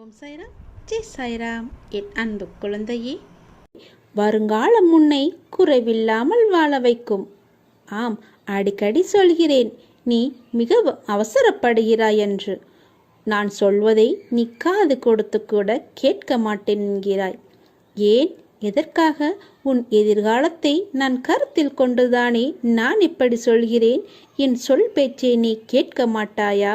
ஓம் சாய்ராம். ஜெய் சாய்ராம். என் அன்பு குழந்தையே வருங்காலம் உன்னை குறைவில்லாமல் வாழ வைக்கும். ஆம் அடிக்கடி சொல்கிறேன் நீ மிக அவசரப்படுகிறாய் என்று. நான் சொல்வதை நீ காது கொடுத்து கூட கேட்க மாட்டேன் என்கிறாய். ஏன்? எதற்காக? உன் எதிர்காலத்தை நான் கருத்தில் கொண்டுதானே நான் இப்படி சொல்கிறேன்? என் சொல் பேச்சை நீ கேட்க மாட்டாயா?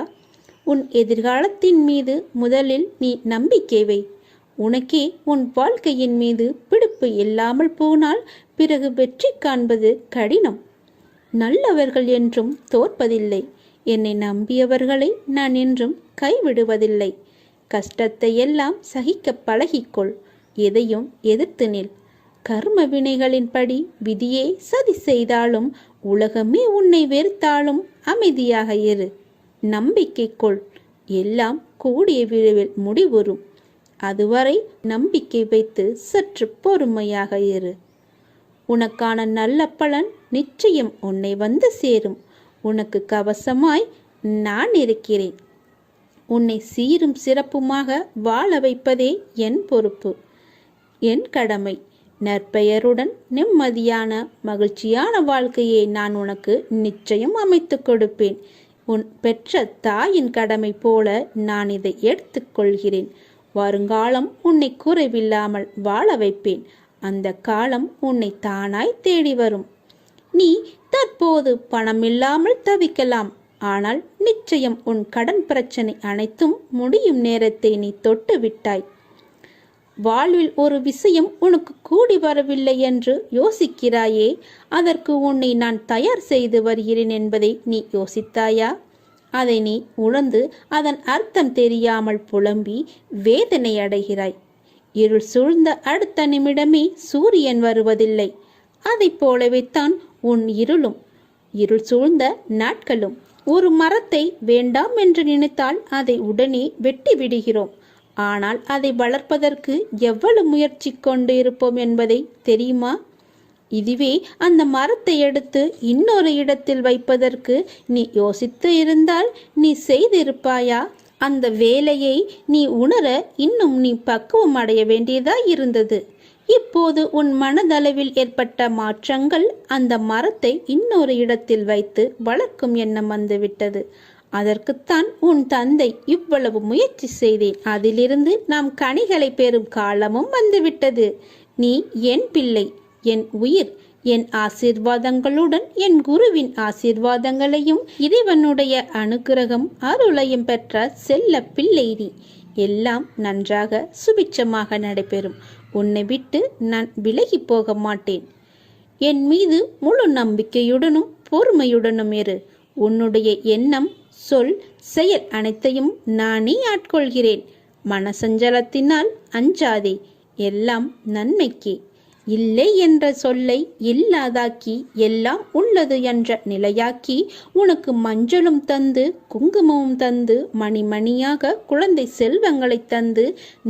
உன் எதிர்காலத்தின் மீது முதலில் நீ நம்பிக்கை வை. உனக்கே உன் வாழ்க்கையின் மீது பிடிப்பு இல்லாமல் போனால் பிறகு வெற்றி காண்பது கடினம். நல்லவர்கள் என்றும் தோற்பதில்லை. என்னை நம்பியவர்களை நான் என்றும் கைவிடுவதில்லை. கஷ்டத்தை எல்லாம் சகிக்க பழகிக்கொள். எதையும் எதிர்த்து நில். கர்ம வினைகளின்படி விதியே சதி செய்தாலும் உலகமே உன்னை வெறுத்தாலும் அமைதியாக இரு. நம்பிக்கை கொள் எல்லாம் கூடிய விரைவில் முடிவுறும். அதுவரை நம்பிக்கை வைத்து சற்று பொறுமையாக இரு. உனக்கான நல்ல பலன் நிச்சயம் உன்னை வந்து சேரும். உனக்கு கவசமாய் நான் இருக்கிறேன். உன்னை சீரும் சிறப்புமாக வாழ வைப்பதே என் பொறுப்பு. என் கடமை. நற்பெயருடன் நிம்மதியான மகிழ்ச்சியான வாழ்க்கையை நான் உனக்கு நிச்சயம் அமைத்துக் கொடுப்பேன். உன் பெற்ற தாயின் கடமை போல நான் இதை எடுத்துக்கொள்கிறேன். வருங்காலம் உன்னை குறைவில்லாமல் வாழ வைப்பேன். அந்த காலம் உன்னை தானாய் தேடி வரும். நீ தற்போது பணமில்லாமல் தவிக்கலாம். ஆனால் நிச்சயம் உன் கடன் பிரச்சனை அனைத்தும் முடியும் நேரத்தை நீ தொட்டு விட்டாய். வாழ்வில் ஒரு விஷயம் உனக்கு கூடி வரவில்லை என்று யோசிக்கிறாயே அதற்கு உன்னை நான் தயார் செய்து வருகிறேன் என்பதை நீ யோசித்தாயா? அதை நீ உணர்ந்து அதன் அர்த்தம் தெரியாமல் புலம்பி வேதனை அடைகிறாய். இருள் சூழ்ந்த அடுத்த நிமிடமே சூரியன் வருவதில்லை. அதைப் போலவே தான் உன் இருளும். இருள் சூழ்ந்த நாட்களும். ஒரு மரத்தை வேண்டாம் என்று நினைத்தால் அதை உடனே வெட்டி விடுகிறோம் ஆனால் அதை வளர்ப்பதற்கு எவ்வளவு முயற்சி கொண்டு இருப்போம் என்பதை தெரியுமா? இதுவே அந்த மரத்தை எடுத்து இன்னொரு இடத்தில் வைப்பதற்கு நீ யோசித்து இருந்தால் நீ செய்திருப்பாயா? அந்த வேலையை நீ உணர இன்னும் நீ பக்குவம் அடைய வேண்டியதாய் இருந்தது. இப்போது உன் மனதளவில் ஏற்பட்ட மாற்றங்கள் அந்த மரத்தை இன்னொரு இடத்தில் வைத்து வளர்க்கும் எண்ணம் வந்துவிட்டது. அதற்குத்தான் உன் தந்தை இவ்வளவு முயற்சி செய்தேன். அதிலிருந்து நாம் கனிகளை பெறும் காலமும் வந்துவிட்டது. நீ என் பிள்ளை என் உயிர் என் ஆசீர்வாதங்களுடன் என் குருவின் ஆசீர்வாதங்களையும் இறைவனுடைய அனுகிரகம் அருளையும் பெற்ற செல்ல பிள்ளை நீ. எல்லாம் நன்றாக சுபிச்சமாக நடைபெறும். உன்னை விட்டு நான் விலகி போக மாட்டேன். என் மீது முழு நம்பிக்கையுடனும் பொறுமையுடனும் இரு. உன்னுடைய எண்ணம் சொல் செயல் அனைத்தையும் நானே ஆட்கொள்கிறேன். மனசஞ்சலத்தினால் அஞ்சாதே எல்லாம் நன்மைக்கே. இல்லை என்ற சொல்லை இல்லாதாக்கி எல்லாம் உள்ளது என்ற நிலையாக்கி உனக்கு மஞ்சளும் தந்து குங்குமமும் தந்து மணிமணியாக குழந்தை செல்வங்களை தந்து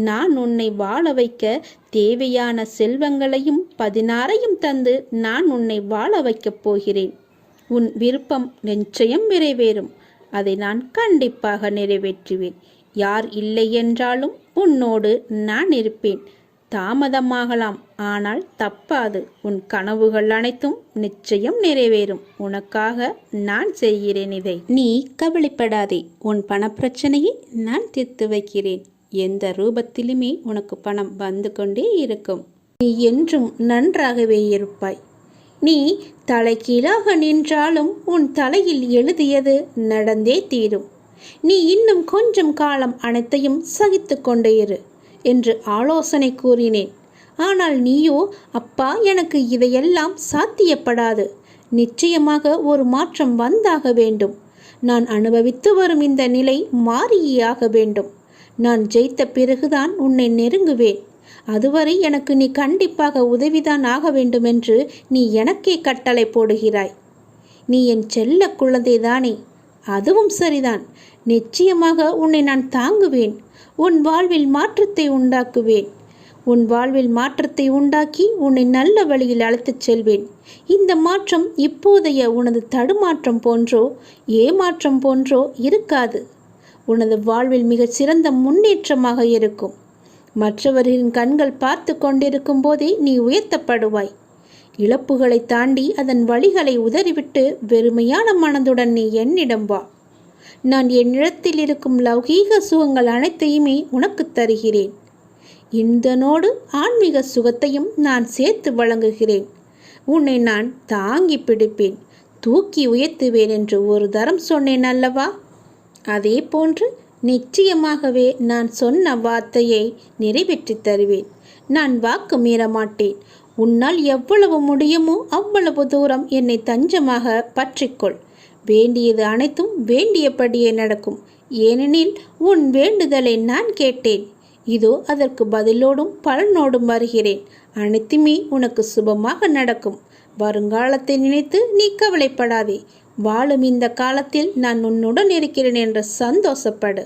நான் உன்னை வாழ வைக்க தேவையான செல்வங்களையும் பதினாறையும் தந்து நான் உன்னை வாழ வைக்கப் போகிறேன். உன் விருப்பம் நிச்சயம் நிறைவேறும். அதை நான் கண்டிப்பாக நிறைவேற்றுவேன். யார் இல்லை என்றாலும் உன்னோடு நான் இருப்பேன். தாமதமாகலாம் ஆனால் தப்பாது. உன் கனவுகள் அனைத்தும் நிச்சயம் நிறைவேறும். உனக்காக நான் செய்கிறேன் இதை. நீ கவலைப்படாதே. உன் பணப்பிரச்சனையை நான் தீர்த்து வைக்கிறேன். எந்த ரூபத்திலுமே உனக்கு பணம் வந்து கொண்டே இருக்கும். நீ என்றும் நன்றாகவே இருப்பாய். நீ தலைகீழாக நின்றாலும் உன் தலையில் எழுதியது நடந்தே தீரும். நீ இன்னும் கொஞ்சம் காலம் அனைத்தையும் சகித்து கொண்டே இரு என்று ஆலோசனை கூறினேன். ஆனால் நீயோ அப்பா எனக்கு இதையெல்லாம் சாத்தியப்படாது. நிச்சயமாக ஒரு மாற்றம் வந்தாக வேண்டும். நான் அனுபவித்து வரும் இந்த நிலை மாறியாக வேண்டும். நான் ஜெயித்த பிறகுதான் உன்னை நெருங்குவேன். அதுவரை எனக்கு நீ கண்டிப்பாக உதவிதான் ஆக வேண்டுமென்று நீ எனக்கே கட்டளை போடுகிறாய். நீ என் செல்ல குழந்தைதானே அதுவும் சரிதான். நிச்சயமாக உன்னை நான் தாங்குவேன். உன் வாழ்வில் மாற்றத்தை உண்டாக்குவேன். உன் வாழ்வில் மாற்றத்தை உண்டாக்கி உன்னை நல்ல வழியில் அழைத்துச் செல்வேன். இந்த மாற்றம் இப்போதைய உனது தடுமாற்றம் போன்றோ ஏமாற்றம் போன்றோ இருக்காது. உனது வாழ்வில் மிகச் சிறந்த முன்னேற்றமாக இருக்கும். மற்றவர்களின் கண்கள் பார்த்து கொண்டிருக்கும் போதே நீ உயர்த்தப்படுவாய். இழப்புகளை தாண்டி அதன் வழிகளை உதறிவிட்டு வெறுமையான மனதுடன் நீ என்னிடம் வா. நான் என்னிடத்தில் இருக்கும் லௌகீக சுகங்கள் அனைத்தையுமே உனக்கு தருகிறேன். இந்தனோடு ஆன்மீக சுகத்தையும் நான் சேர்த்து வழங்குகிறேன். உன்னை நான் தாங்கி பிடிப்பேன். தூக்கி உயர்த்துவேன் என்று ஒரு தரம் சொன்னேன் அல்லவா? அதே போன்று நிச்சயமாகவே நான் சொன்ன வார்த்தையை நிறைவேற்றித் தருவேன். நான் வாக்கு மீற மாட்டேன் உன்னால் எவ்வளவு முடியுமோ அவ்வளவு தூரம் என்னை தஞ்சமாக பற்றிக்கொள். வேண்டியது அனைத்தும் வேண்டியபடியே நடக்கும். ஏனெனில் உன் வேண்டுதலை நான் கேட்டேன். இதோ அதற்கு பதிலோடும் பலனோடும் வருகிறேன். அனைத்துமே உனக்கு சுபமாக நடக்கும். வருங்காலத்தை நினைத்து நீ கவலைப்படாதே. வாழும் இந்த காலத்தில் நான் உன்னுடன் இருக்கிறேன் என்று சந்தோஷப்படு.